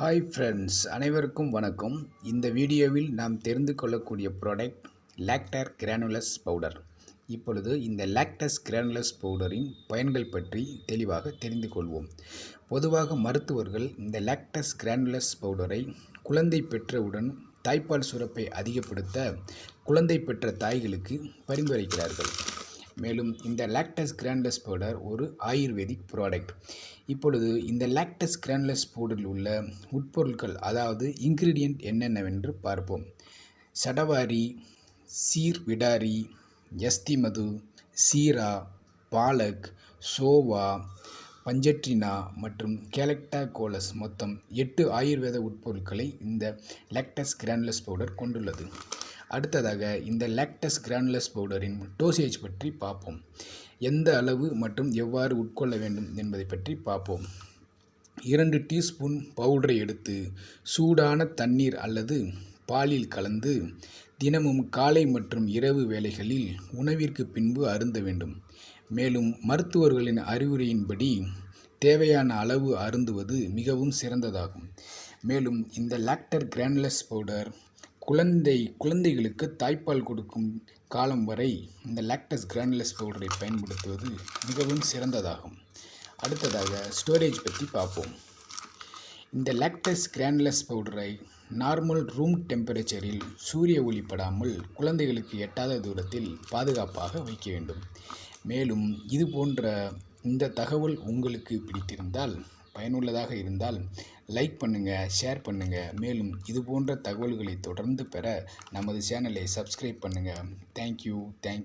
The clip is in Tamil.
ஹாய் ஃப்ரெண்ட்ஸ் அனைவருக்கும் வணக்கம். இந்த வீடியோவில் நாம் தெரிந்து கொள்ளக்கூடிய ப்ராடக்ட் லாக்டர் கிரானுலஸ் பவுடர் இப்பொழுது இந்த லாக்டஸ் கிரானுலஸ் பவுடரின் பயன்கள் பற்றி தெளிவாக தெரிந்து கொள்வோம். பொதுவாக மருத்துவர்கள் இந்த லாக்டஸ் கிரானுலஸ் பவுடரை குழந்தை பெற்றவுடன் தாய்ப்பால் சுரப்பை அதிகப்படுத்த குழந்தை பெற்ற தாய்களுக்கு பரிந்துரைக்கிறார்கள். மேலும் இந்த லாக்டஸ் கிராண்ட்லெஸ் பவுடர் ஒரு ஆயுர்வேதிக் ப்ராடக்ட் இப்பொழுது இந்த லாக்டஸ் கிராண்ட்லெஸ் பவுடரில் உள்ள உட்பொருட்கள் அதாவது இன்க்ரீடியண்ட் என்னென்னவென்று பார்ப்போம். சடவாரி சீர் விடாரி எஸ்திமது சீரா பாலக் சோவா பஞ்சட்ரினா மற்றும் கேலக்டா கோலஸ் மொத்தம் எட்டு ஆயுர்வேத உட்பொருட்களை இந்த லாக்டஸ் கிரான்லஸ் பவுடர் கொண்டுள்ளது. அடுத்ததாக இந்த லாக்டஸ் கிரானுலஸ் பவுடரின் டோசேஜ் பற்றி பார்ப்போம். எந்த அளவு மற்றும் எவ்வாறு உட்கொள்ள வேண்டும் என்பதை பற்றி பார்ப்போம். இரண்டு டீஸ்பூன் பவுடரை எடுத்து சூடான தண்ணீர் அல்லது பாலில் கலந்து தினமும் காலை மற்றும் இரவு வேளைகளில் உணவிற்கு பின்பு அருந்த வேண்டும். மேலும் மருத்துவர்களின் அறிவுரையின்படி தேவையான அளவு அருந்துவது மிகவும் சிறந்ததாகும். மேலும் இந்த லாக்டர் கிரானுலஸ் பவுடர் குழந்தை குழந்தைகளுக்கு தாய்ப்பால் கொடுக்கும் காலம் வரை இந்த லாக்டஸ் கிரானுலஸ் பவுடரை பயன்படுத்துவது மிகவும் சிறந்ததாகும். அடுத்ததாக ஸ்டோரேஜ் பற்றி பார்ப்போம். இந்த லாக்டஸ் கிரானுலஸ் பவுடரை நார்மல் ரூம் டெம்பரேச்சரில் சூரிய ஒளி படாமல் குழந்தைகளுக்கு எட்டாத தூரத்தில் பாதுகாப்பாக வைக்க வேண்டும். மேலும் இது போன்ற இந்த தகவல் உங்களுக்கு பிடித்திருந்தால் பயனுள்ளதாக இருந்தால் லைக் பண்ணுங்கள் ஷேர் பண்ணுங்கள் மேலும் இது போன்ற தகவல்களை தொடர்ந்து பெற நமது சேனலை சப்ஸ்கிரைப் பண்ணுங்கள் தேங்க்யூ தேங்க்